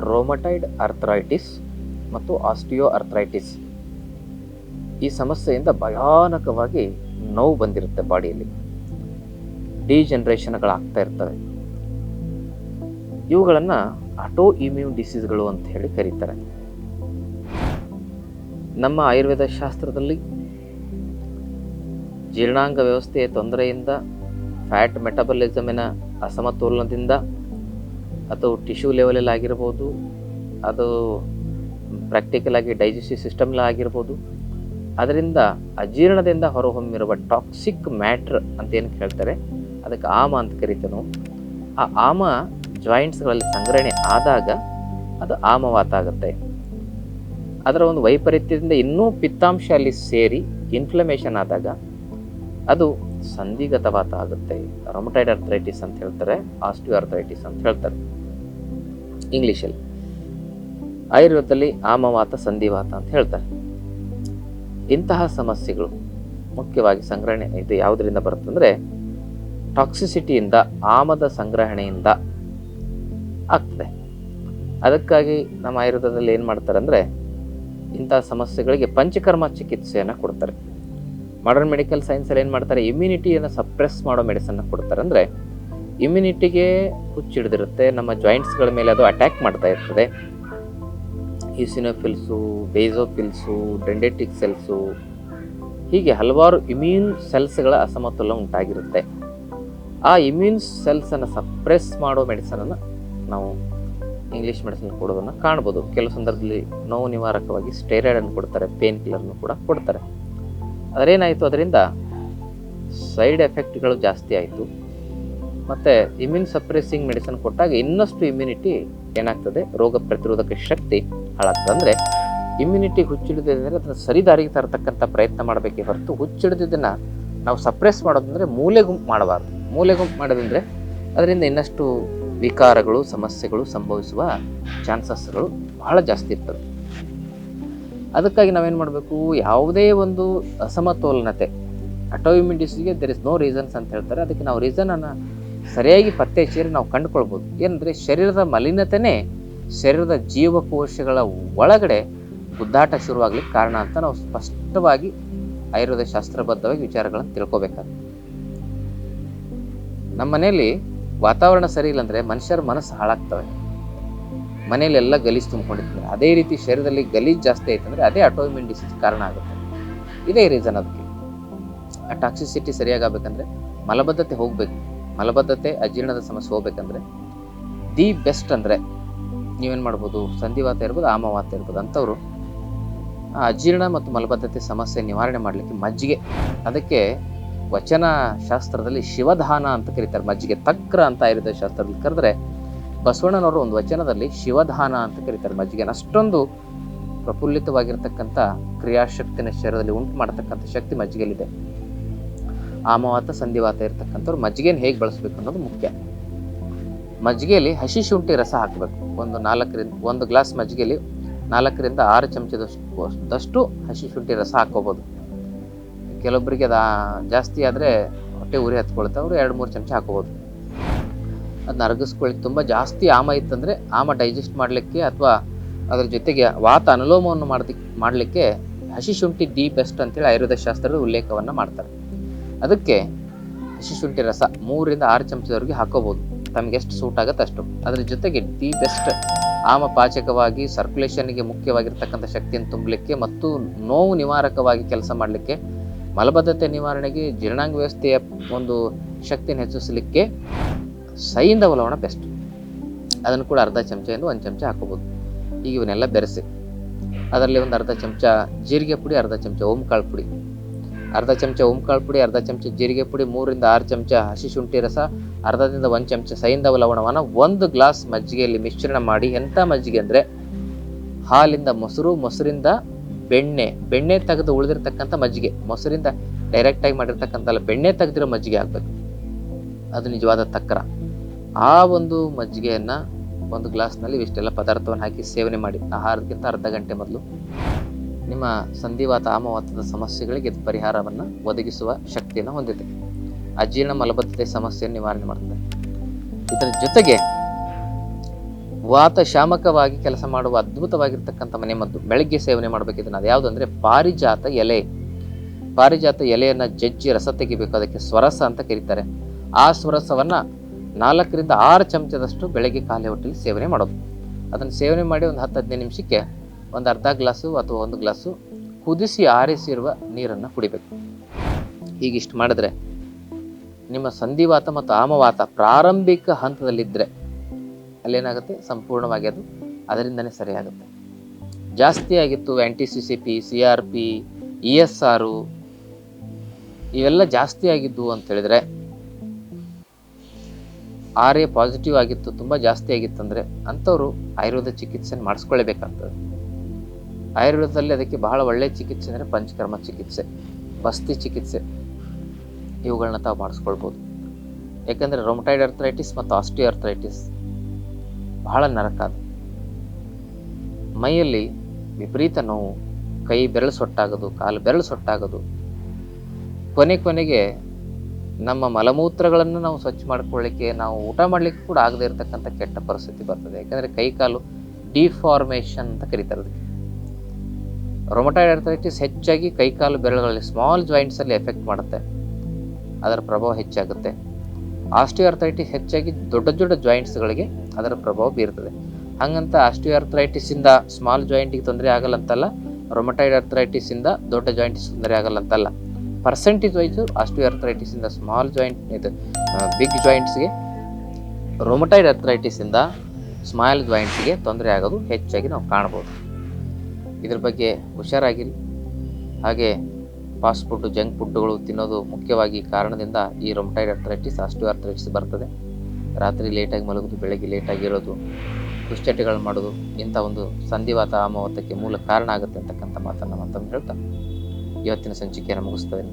ರೋಮಟೈಡ್ arthritis ಮತ್ತು osteo arthritis ಈ ಸಮಸ್ಯೆಯಿಂದ ಭಯಾನಕವಾಗಿ ನೋವು ಬಂದಿರುತ್ತೆ ಬಾಡಿಯಲ್ಲಿ. ಡಿಜನ್ರೇಷನ್ಗಳಾಗ್ತಾ ಇರ್ತವೆ. ಇವುಗಳನ್ನು ಆಟೋ ಇಮ್ಯೂನ್ ಡಿಸೀಸ್ಗಳು ಅಂತ ಹೇಳಿ ಕರೀತಾರೆ. ನಮ್ಮ ಆಯುರ್ವೇದ ಶಾಸ್ತ್ರದಲ್ಲಿ ಜೀರ್ಣಾಂಗ ವ್ಯವಸ್ಥೆಯ ತೊಂದರೆಯಿಂದ ಫ್ಯಾಟ್ ಮೆಟಬಲಿಸಮಿನ ಅಸಮತೋಲನದಿಂದ ಅಥವಾ ಟಿಶ್ಯೂ ಲೆವೆಲಲ್ಲಿ ಆಗಿರ್ಬೋದು, ಅದು ಪ್ರಾಕ್ಟಿಕಲ್ ಆಗಿ ಡೈಜೆಸ್ಟಿವ್ ಸಿಸ್ಟಮ್ಲ ಆಗಿರ್ಬೋದು. ಅದರಿಂದ ಅಜೀರ್ಣದಿಂದ ಹೊರಹೊಮ್ಮಿರುವ ಟಾಕ್ಸಿಕ್ ಮ್ಯಾಟ್ರ್ ಅಂತ ಏನು ಹೇಳ್ತಾರೆ ಅದಕ್ಕೆ ಆಮ ಅಂತ ಕರಿತೇವೆ ಆ ಆಮ ಜಾಯಿಂಟ್ಸ್ಗಳಲ್ಲಿ ಸಂಗ್ರಹಣೆ ಆದಾಗ ಅದು ಆಮವಾತ ಆಗುತ್ತೆ ಅದರ ಒಂದು ವೈಪರೀತ್ಯದಿಂದ ಇನ್ನೂ ಪಿತ್ತಾಂಶ ಅಲ್ಲಿ ಸೇರಿ ಇನ್ಫ್ಲಮೇಷನ್ ಆದಾಗ ಅದು ಸಂಧಿಗತವಾತ ಆಗುತ್ತೆ ರೊಮಟೈಡ್ ಅರ್ಥರೈಟಿಸ್ ಅಂತ ಹೇಳ್ತಾರೆ ಆಸ್ಟಿಯೋ ಅರ್ಥರೈಟಿಸ್ ಅಂತ ಹೇಳ್ತಾರೆ. ಇಂಗ್ಲೀಷಲ್ಲಿ. ಆಯುರ್ವೇದದಲ್ಲಿ ಆಮವಾತ, ಸಂಧಿವಾತ ಅಂತ ಹೇಳ್ತಾರೆ. ಇಂತಹ ಸಮಸ್ಯೆಗಳು ಮುಖ್ಯವಾಗಿ ಸಂಗ್ರಹಣೆ ಇದು ಯಾವುದರಿಂದ ಬರುತ್ತಂದರೆ ಟಾಕ್ಸಿಸಿಟಿಯಿಂದ ಆಮದ ಸಂಗ್ರಹಣೆಯಿಂದ ಆಗ್ತದೆ. ಅದಕ್ಕಾಗಿ ನಮ್ಮ ಆಯುರ್ವೇದದಲ್ಲಿ ಏನು ಮಾಡ್ತಾರೆ ಅಂದರೆ ಇಂತಹ ಸಮಸ್ಯೆಗಳಿಗೆ ಪಂಚಕರ್ಮ ಚಿಕಿತ್ಸೆಯನ್ನು ಕೊಡ್ತಾರೆ. ಮಾಡರ್ನ್ ಮೆಡಿಕಲ್ ಸೈನ್ಸಲ್ಲಿ ಏನು ಮಾಡ್ತಾರೆ ಇಮ್ಯುನಿಟಿಯನ್ನು ಸಪ್ರೆಸ್ ಮಾಡೋ ಮೆಡಿಸನ್ನ ಕೊಡ್ತಾರೆ. ಅಂದರೆ ಇಮ್ಯುನಿಟಿಗೆ ಹುಚ್ಚಿಡ್ದಿರುತ್ತೆ ನಮ್ಮ ಜಾಯಿಂಟ್ಸ್ಗಳ ಮೇಲೆ ಅದು ಅಟ್ಯಾಕ್ ಮಾಡ್ತಾ ಇರ್ತದೆ. ಈಸಿನೋಫಿಲ್ಸು ಬೇಸೋಫಿಲ್ಸು ಡೆಂಡೆಟಿಕ್ ಸೆಲ್ಸು ಹೀಗೆ ಹಲವಾರು ಇಮ್ಯೂನ್ ಸೆಲ್ಸ್ಗಳ ಅಸಮತೋಲನ ಉಂಟಾಗಿರುತ್ತೆ. ಆ ಇಮ್ಯೂನ್ ಸೆಲ್ಸನ್ನು ಸಪ್ರೆಸ್ ಮಾಡೋ ಮೆಡಿಸನನ್ನು ನಾವು ಇಂಗ್ಲೀಷ್ ಮೆಡಿಸಿನ್ ಕೊಡೋದನ್ನು ಕಾಣ್ಬೋದು. ಕೆಲವು ಸಂದರ್ಭದಲ್ಲಿ ನೋವು ನಿವಾರಕವಾಗಿ ಸ್ಟೆರಾಯ್ಡನ್ನು ಕೊಡ್ತಾರೆ ಪೇನ್ ಕಿಲ್ಲರ್ನು ಕೂಡ ಕೊಡ್ತಾರೆ. ಅದರೇನಾಯಿತು ಅದರಿಂದ ಸೈಡ್ ಎಫೆಕ್ಟ್ಗಳು ಜಾಸ್ತಿ ಆಯಿತು. ಮತ್ತು ಇಮ್ಯೂನ್ ಸಪ್ರೆಸಿಂಗ್ ಮೆಡಿಸಿನ್ ಕೊಟ್ಟಾಗ ಇನ್ನಷ್ಟು ಇಮ್ಯುನಿಟಿ ಏನಾಗ್ತದೆ? ರೋಗ ಪ್ರತಿರೋಧಕ ಶಕ್ತಿ ಹಾಳಾಗ್ತದೆ. ಅಂದರೆ ಇಮ್ಯುನಿಟಿ ಹುಚ್ಚಿಡಿದ್ರೆ ಅದನ್ನು ಸರಿದಾರಿಗೆ ತರತಕ್ಕಂಥ ಪ್ರಯತ್ನ ಮಾಡಬೇಕೇ ಹೊರತು ಹುಚ್ಚಿಡಿದ್ದನ್ನು ನಾವು ಸಪ್ರೆಸ್ ಮಾಡೋದಂದರೆ ಮೂಲೆ ಗುಂಪು ಮಾಡಬಾರ್ದು. ಮೂಲೆ ಗುಂಪು ಮಾಡೋದಂದರೆ ಅದರಿಂದ ಇನ್ನಷ್ಟು ವಿಕಾರಗಳು, ಸಮಸ್ಯೆಗಳು ಸಂಭವಿಸುವ ಚಾನ್ಸಸ್ಗಳು ಬಹಳ ಜಾಸ್ತಿ ಇರ್ತದೆ ಅದಕ್ಕಾಗಿ ನಾವೇನು ಮಾಡಬೇಕು? ಯಾವುದೇ ಒಂದು ಅಸಮತೋಲನತೆ ಅಟೋಇಮ್ಯೂನ್ ಡಿಸೀಸ್ಗೆ ದೆರ್ ಇಸ್ ನೋ ರೀಸನ್ಸ್ ಅಂತ ಹೇಳ್ತಾರೆ. ಅದಕ್ಕೆ ನಾವು ರೀಸನನ್ನು ಸರಿಯಾಗಿ ಪತ್ತೆ ಹಚ್ಚಿದ್ರೆ ನಾವು ಕಂಡುಕೊಳ್ಬೋದು. ಏನಂದರೆ ಶರೀರದ ಮಲಿನತೆನೇ ಶರೀರದ ಜೀವಕೋಶಗಳ ಒಳಗಡೆ ಗುದ್ದಾಟ ಶುರುವಾಗ್ಲಿಕ್ಕೆ ಕಾರಣ ಅಂತ ನಾವು ಸ್ಪಷ್ಟವಾಗಿ ಆಯುರ್ವೇದ ಶಾಸ್ತ್ರಬದ್ಧವಾಗಿ ವಿಚಾರಗಳನ್ನು ತಿಳ್ಕೊಬೇಕಾಗುತ್ತೆ ನಮ್ಮ ಮನೆಯಲ್ಲಿ ವಾತಾವರಣ ಸರಿ ಇಲ್ಲಾಂದರೆ ಮನುಷ್ಯರ ಮನಸ್ಸು ಹಾಳಾಗ್ತವೆ. ಮನೆಯಲ್ಲೆಲ್ಲ ಗಲೀಜು ತುಂಬಿಕೊಂಡಿರ್ತಾರೆ. ಅದೇ ರೀತಿ ಶರೀರದಲ್ಲಿ ಗಲೀಜು ಜಾಸ್ತಿ ಆಯ್ತಂದರೆ ಅದೇ ಅಟೋಮಿನ್ ಡಿಸೀಸ್ ಕಾರಣ ಆಗುತ್ತೆ. ಇದೇ ರೀಸನ್ ಅದಕ್ಕೆ. ಆ ಟಾಕ್ಸಿಸಿಟಿ ಸರಿಯಾಗಬೇಕಂದ್ರೆ ಮಲಬದ್ಧತೆ ಹೋಗಬೇಕು. ಮಲಬದ್ಧತೆ, ಅಜೀರ್ಣದ ಸಮಸ್ಯೆ ಹೋಗ್ಬೇಕಂದ್ರೆ ದಿ ಬೆಸ್ಟ್ ಅಂದರೆ ನೀವೇನು ಮಾಡ್ಬೋದು? ಸಂಧಿವಾತ ಇರ್ಬೋದು, ಆಮವಾತ ಇರ್ಬೋದು ಆ ಅಜೀರ್ಣ ಮತ್ತು ಮಲಬದ್ಧತೆ ಸಮಸ್ಯೆ ನಿವಾರಣೆ ಮಾಡಲಿಕ್ಕೆ ಮಜ್ಜಿಗೆ. ಅದಕ್ಕೆ ವಚನ ಶಾಸ್ತ್ರದಲ್ಲಿ ಶಿವಧಾನ ಅಂತ ಕರೀತಾರೆ. ಮಜ್ಜಿಗೆ ತಕ್ರ ಅಂತ ಆಯುರ್ವೇದ ಶಾಸ್ತ್ರದಲ್ಲಿ ಕರೆದ್ರೆ ಬಸವಣ್ಣನವರು ಒಂದು ವಚನದಲ್ಲಿ ಶಿವಧಾನ ಅಂತ ಕರೀತಾರೆ ಮಜ್ಜಿಗೆ ಅಷ್ಟೊಂದು ಪ್ರಫುಲ್ಲಿತವಾಗಿರ್ತಕ್ಕಂಥ ಕ್ರಿಯಾಶಕ್ತಿನ ಶರೀರದಲ್ಲಿ ಉಂಟು ಮಾಡತಕ್ಕಂಥ ಶಕ್ತಿ ಮಜ್ಜಿಗೆಯಲ್ಲಿದೆ. ಆಮವಾತ ಸಂಧಿವಾತ ಇರ್ತಕ್ಕಂಥವ್ರು ಮಜ್ಜಿಗೆನ ಹೇಗೆ ಬಳಸ್ಬೇಕು ಅನ್ನೋದು ಮುಖ್ಯ. ಮಜ್ಜಿಗೆಯಲ್ಲಿ ಹಸಿ ಶುಂಠಿ ರಸ ಹಾಕಬೇಕು. ಒಂದು ನಾಲ್ಕರಿಂದ, ಒಂದು ಗ್ಲಾಸ್ ಮಜ್ಜಿಗೆಯಲ್ಲಿ ನಾಲ್ಕರಿಂದ ಆರು ಚಮಚದಷ್ಟು ದಷ್ಟು ಹಸಿ ಶುಂಠಿ ರಸ ಹಾಕೋಬೋದು ಕೆಲವೊಬ್ಬರಿಗೆ ಅದು ಜಾಸ್ತಿ ಆದರೆ ಹೊಟ್ಟೆ ಉರಿ ಹತ್ಕೊಳುತ್ತೆ. ಅವರು ಎರಡು, ಮೂರು ಚಮಚ ಹಾಕೋಬೋದು ಅದನ್ನ ಅರಗಿಸ್ಕೊಳ್ಳಿ ತುಂಬ ಜಾಸ್ತಿ ಆಮ ಇತ್ತಂದರೆ ಆಮ ಡೈಜೆಸ್ಟ್ ಮಾಡಲಿಕ್ಕೆ ಅಥವಾ ಅದ್ರ ಜೊತೆಗೆ ವಾತ ಅನುಲೋಮವನ್ನು ಮಾಡೋದಕ್ಕೆ ಮಾಡಲಿಕ್ಕೆ ಹಸಿ ಶುಂಠಿ ದಿ ಬೆಸ್ಟ್ ಅಂತೇಳಿ ಆಯುರ್ವೇದ ಶಾಸ್ತ್ರದ ಉಲ್ಲೇಖವನ್ನು ಮಾಡ್ತಾರೆ. ಅದಕ್ಕೆ ಹಸಿ ಶುಂಠಿ ರಸ ಮೂರಿಂದ ಆರು ಚಮಚದವರೆಗೆ ಹಾಕೋಬೋದು. ತಮಗೆ ಎಷ್ಟು ಸೂಟ್ ಆಗುತ್ತೆ ಅಷ್ಟು. ಅದರ ಜೊತೆಗೆ ದಿ ಬೆಸ್ಟ್ ಆಮ ಪಾಚಕವಾಗಿ ಸರ್ಕ್ಯುಲೇಷನ್ಗೆ ಮುಖ್ಯವಾಗಿರ್ತಕ್ಕಂಥ ಶಕ್ತಿಯನ್ನು ತುಂಬಲಿಕ್ಕೆ ಮತ್ತು ನೋವು ನಿವಾರಕವಾಗಿ ಕೆಲಸ ಮಾಡಲಿಕ್ಕೆ, ಮಲಬದ್ಧತೆ ನಿವಾರಣೆಗೆ, ಜೀರ್ಣಾಂಗ ವ್ಯವಸ್ಥೆಯ ಒಂದು ಶಕ್ತಿಯನ್ನು ಹೆಚ್ಚಿಸಲಿಕ್ಕೆ ಸೈಯಿಂದ ಒಲವಣ ಬೆಸ್ಟ್ ಅದನ್ನು ಕೂಡ ಅರ್ಧ ಚಮಚದಿಂದ ಒಂದು ಚಮಚ ಹಾಕೋಬೋದು. ಈಗ ಇವನ್ನೆಲ್ಲ ಬೆರೆಸಿ. ಅದರಲ್ಲಿ ಒಂದು ಅರ್ಧ ಚಮಚ ಜೀರಿಗೆ ಪುಡಿ, ಅರ್ಧ ಚಮಚ ಓಂಕಾಳು ಪುಡಿ. ಅರ್ಧ ಚಮಚ ಉಮ್ಕಾಳು ಪುಡಿ, ಅರ್ಧ ಚಮಚ ಜೀರಿಗೆ ಪುಡಿ, ಮೂರಿಂದ ಆರು ಚಮಚ ಹಸಿ ಶುಂಠಿ ರಸ, ಅರ್ಧದಿಂದ ಒಂದು ಚಮಚ ಸೈಂಧವ ಲವಣವನ್ನು ಒಂದು ಗ್ಲಾಸ್ ಮಜ್ಜಿಗೆಯಲ್ಲಿ ಮಿಶ್ರಣ ಮಾಡಿ. ಎಂಥ ಮಜ್ಜಿಗೆ ಅಂದರೆ ಹಾಲಿಂದ ಮೊಸರು, ಮೊಸರಿಂದ ಬೆಣ್ಣೆ. ಬೆಣ್ಣೆ ತೆಗೆದು ಉಳಿದಿರ್ತಕ್ಕಂಥ ಮಜ್ಜಿಗೆ. ಮೊಸರಿಂದ ಡೈರೆಕ್ಟಾಗಿ ಮಾಡಿರ್ತಕ್ಕಂಥಲ್ಲ ಬೆಣ್ಣೆ ತೆಗೆದಿರೋ ಮಜ್ಜಿಗೆ ಆಗಬೇಕು. ಅದು ನಿಜವಾದ ತಕ್ಕರ. ಆ ಒಂದು ಮಜ್ಜಿಗೆಯನ್ನು ಒಂದು ಗ್ಲಾಸ್ನಲ್ಲಿ ಇಷ್ಟೆಲ್ಲ ಪದಾರ್ಥವನ್ನು ಹಾಕಿ ಸೇವನೆ ಮಾಡಿ. ಆಹಾರಕ್ಕಿಂತ ಅರ್ಧ ಗಂಟೆ ಮೊದಲು. ನಿಮ್ಮ ಸಂಧಿವಾತ ಆಮವಾತದ ಸಮಸ್ಯೆಗಳಿಗೆ ಇದು ಪರಿಹಾರವನ್ನು ಒದಗಿಸುವ ಶಕ್ತಿಯನ್ನು ಹೊಂದಿದೆ. ಅಜೀರ್ಣ ಮಲಬದ್ಧತೆ ಸಮಸ್ಯೆಯನ್ನು ನಿವಾರಣೆ ಮಾಡ್ತದೆ. ಇದರ ಜೊತೆಗೆ ವಾತ ಶಾಮಕವಾಗಿ ಕೆಲಸ ಮಾಡುವ ಅದ್ಭುತವಾಗಿರ್ತಕ್ಕಂಥ ಮನೆಮದ್ದು ಬೆಳಗ್ಗೆ ಸೇವನೆ ಮಾಡಬೇಕು ಇದನ್ನು ಅದು ಯಾವುದು ಅಂದರೆ ಪಾರಿಜಾತ ಎಲೆ. ಪಾರಿಜಾತ ಎಲೆಯನ್ನು ಜಜ್ಜಿ ರಸ ತೆಗಿಬೇಕು, ಅದಕ್ಕೆ ಸ್ವರಸ ಅಂತ ಕರೀತಾರೆ. ಆ ಸ್ವರಸವನ್ನು ನಾಲ್ಕರಿಂದ ಆರು ಚಮಚದಷ್ಟು ಬೆಳಗ್ಗೆ ಖಾಲಿ ಹೊಟ್ಟೆಲಿ ಸೇವನೆ ಮಾಡೋದು. ಅದನ್ನು ಸೇವನೆ ಮಾಡಿ ಒಂದು ಹತ್ತು ಹದಿನೈದು ನಿಮಿಷಕ್ಕೆ ಒಂದು ಅರ್ಧ ಗ್ಲಾಸು ಅಥವಾ ಒಂದು ಗ್ಲಾಸು ಕುದಿಸಿ ಆರಿಸಿರುವ ನೀರನ್ನು ಕುಡಿಬೇಕು. ಹೀಗಿಷ್ಟು ಮಾಡಿದ್ರೆ ನಿಮ್ಮ ಸಂಧಿವಾತ ಮತ್ತು ಆಮವಾತ ಪ್ರಾರಂಭಿಕ ಹಂತದಲ್ಲಿದ್ದರೆ ಅಲ್ಲೇನಾಗುತ್ತೆ? ಸಂಪೂರ್ಣವಾಗಿ ಅದು ಅದರಿಂದನೇ ಸರಿಯಾಗುತ್ತೆ. ಜಾಸ್ತಿ ಆಗಿತ್ತು anti C C P C R P E S R ಇವೆಲ್ಲ ಜಾಸ್ತಿ ಆಗಿದ್ದು ಅಂತ ಹೇಳಿದ್ರೆ ಆರ್ ಎ ಪಾಸಿಟಿವ್ ಆಗಿತ್ತು, ತುಂಬ ಜಾಸ್ತಿ ಆಗಿತ್ತಂದರೆ ಅಂಥವ್ರು ಆಯುರ್ವೇದ ಚಿಕಿತ್ಸೆ ಮಾಡಿಸ್ಕೊಳ್ಳೇಬೇಕಾಗ್ತದೆ ಆಯುರ್ವೇದದಲ್ಲಿ ಅದಕ್ಕೆ ಬಹಳ ಒಳ್ಳೆಯ ಚಿಕಿತ್ಸೆ ಅಂದರೆ ಪಂಚಕರ್ಮ ಚಿಕಿತ್ಸೆ, ಬಸ್ತಿ ಚಿಕಿತ್ಸೆ. ಇವುಗಳನ್ನ ತಾವು ಮಾಡಿಸ್ಕೊಳ್ಬೋದು. ಯಾಕಂದರೆ ರೊಮಟೈಡ್ ಅರ್ಥ್ರೈಟಿಸ್ ಮತ್ತು ಆಸ್ಟಿಯೋ ಅರ್ಥರೈಟಿಸ್ ಬಹಳ ನರಕ ಅದು. ಮೈಯಲ್ಲಿ ವಿಪರೀತ ನೋವು, ಕೈ ಬೆರಳು ಸೊಟ್ಟಾಗೋದು, ಕಾಲು ಬೆರಳು ಸೊಟ್ಟಾಗೋದು. ಕೊನೆ ಕೊನೆಗೆ ನಮ್ಮ ಮಲಮೂತ್ರಗಳನ್ನು ನಾವು ಸ್ವಚ್ಛ ಮಾಡ್ಕೊಳ್ಳಿಕ್ಕೆ, ನಾವು ಊಟ ಮಾಡಲಿಕ್ಕೆ ಕೂಡ ಆಗದೇ ಇರತಕ್ಕಂಥ ಕೆಟ್ಟ ಪರಿಸ್ಥಿತಿ ಬರ್ತದೆ. ಯಾಕಂದರೆ ಕೈ ಕಾಲು ಡಿಫಾರ್ಮೇಷನ್ ಅಂತ ಕರೀತಾರೆ ಅದಕ್ಕೆ. ರೊಮಟೈಡ್ ಆರ್ಥರೈಟಿಸ್ ಹೆಚ್ಚಾಗಿ ಕೈಕಾಲು ಬೆರಳುಗಳಲ್ಲಿ ಸ್ಮಾಲ್ ಜಾಯಿಂಟ್ಸಲ್ಲಿ ಎಫೆಕ್ಟ್ ಮಾಡುತ್ತೆ. ಅದರ ಪ್ರಭಾವ ಹೆಚ್ಚಾಗುತ್ತೆ. ಆಸ್ಟಿಯೋ ಅರ್ಥೈಟಿಸ್ ಹೆಚ್ಚಾಗಿ ದೊಡ್ಡ ದೊಡ್ಡ ಜಾಯಿಂಟ್ಸ್ಗಳಿಗೆ ಅದರ ಪ್ರಭಾವ ಬೀರ್ತದೆ. ಹಾಗಂತ ಆಸ್ಟಿಯೋ ಇಂದ ಸ್ಮಾಲ್ ಜಾಯಿಂಟಿಗೆ ತೊಂದರೆ ಆಗಲ್ಲ ಅಂತಲ್ಲ ರೊಮಟೈಡ್ ಇಂದ ದೊಡ್ಡ ಜಾಯಿಂಟ್ಸ್ ತೊಂದರೆ ಆಗಲ್ಲ ಅಂತಲ್ಲ ಪರ್ಸೆಂಟೇಜ್ ವೈಸು ಆಸ್ಟಿಯೋ ಇಂದ ಸ್ಮಾಲ್ ಜಾಯಿಂಟ್ ಇದು ಬಿಗ್ ಜಾಯಿಂಟ್ಸ್ಗೆ ರೊಮಟೈಡ್ ಇಂದ ಸ್ಮಾಲ್ ಜಾಯಿಂಟ್ಸ್ಗೆ ತೊಂದರೆ ಆಗೋದು ಹೆಚ್ಚಾಗಿ ನಾವು ಕಾಣ್ಬೋದು ಇದ್ರ ಬಗ್ಗೆ ಹುಷಾರಾಗಿರಿ. ಹಾಗೆ ಫಾಸ್ಟ್ ಫುಡ್ಡು ಜಂಕ್ ಫುಡ್ಡುಗಳು ತಿನ್ನೋದು ಮುಖ್ಯವಾಗಿ ಕಾರಣದಿಂದ ಈ ರೊಮಟೈಡ್ ಅರ್ಥರೈಟಿಸ್ ಅಷ್ಟು ಅರ್ಥರೈಟಿಸ್ ಬರ್ತದೆ. ರಾತ್ರಿ ಲೇಟಾಗಿ ಮಲಗೋದು, ಬೆಳಗ್ಗೆ ಲೇಟಾಗಿ ಇರೋದು ಮಾಡೋದು, ಇಂಥ ಒಂದು ಸಂಧಿವಾತ ಆಮವಾತಕ್ಕೆ ಮೂಲ ಕಾರಣ ಆಗುತ್ತೆ ಅಂತಕ್ಕಂಥ ಮಾತನ್ನು ಮತ್ತೊಮ್ಮೆ ಹೇಳ್ತಾ ಇವತ್ತಿನ ಸಂಚಿಕೆಯನ್ನು ಮುಗಿಸ್ತೇನೆ.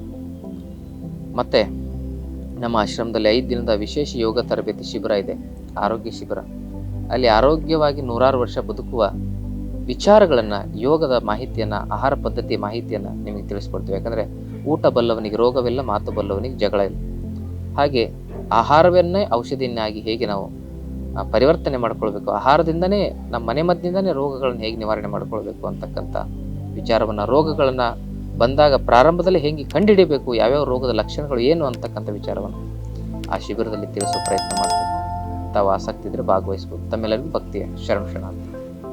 ಮತ್ತು ನಮ್ಮ ಆಶ್ರಮದಲ್ಲಿ ಐದು ದಿನದ ವಿಶೇಷ ಯೋಗ ತರಬೇತಿ ಶಿಬಿರ ಇದೆ, ಆರೋಗ್ಯ ಶಿಬಿರ. ಅಲ್ಲಿ ಆರೋಗ್ಯವಾಗಿ ನೂರಾರು ವರ್ಷ ಬದುಕುವ ವಿಚಾರಗಳನ್ನು, ಯೋಗದ ಮಾಹಿತಿಯನ್ನು, ಆಹಾರ ಪದ್ಧತಿ ಮಾಹಿತಿಯನ್ನು ನಿಮಗೆ ತಿಳಿಸ್ಕೊಡ್ತೀವಿ. ಯಾಕಂದರೆ ಊಟ ಬಲ್ಲವನಿಗೆ ರೋಗವಿಲ್ಲ, ಮಾತು ಬಲ್ಲವನಿಗೆ ಜಗಳ ಇಲ್ಲ. ಹಾಗೆ ಆಹಾರವನ್ನೇ ಔಷಧಿಯನ್ನಾಗಿ ಹೇಗೆ ನಾವು ಪರಿವರ್ತನೆ ಮಾಡ್ಕೊಳ್ಬೇಕು, ಆಹಾರದಿಂದನೇ, ನಮ್ಮ ಮನೆ ಮದ್ದಿಂದನೇ ರೋಗಗಳನ್ನು ಹೇಗೆ ನಿವಾರಣೆ ಮಾಡ್ಕೊಳ್ಬೇಕು ಅಂತಕ್ಕಂಥ ವಿಚಾರವನ್ನು, ರೋಗಗಳನ್ನು ಬಂದಾಗ ಪ್ರಾರಂಭದಲ್ಲಿ ಹೇಗೆ ಕಂಡುಹಿಡಿಯಬೇಕು ಯಾವ್ಯಾವ ರೋಗದ ಲಕ್ಷಣಗಳು ಏನು ಅಂತಕ್ಕಂಥ ವಿಚಾರವನ್ನು ಆ ಶಿಬಿರದಲ್ಲಿ ತಿಳಿಸೋ ಪ್ರಯತ್ನ ಮಾಡ್ತೀವಿ ತಾವು ಆಸಕ್ತಿ ಇದ್ದರೆ ಭಾಗವಹಿಸ್ಬೋದು. ತಮ್ಮೆಲ್ಲರಿಗೂ ಭಕ್ತಿಯ ಶರಣ ಶರಣ ಅಂತ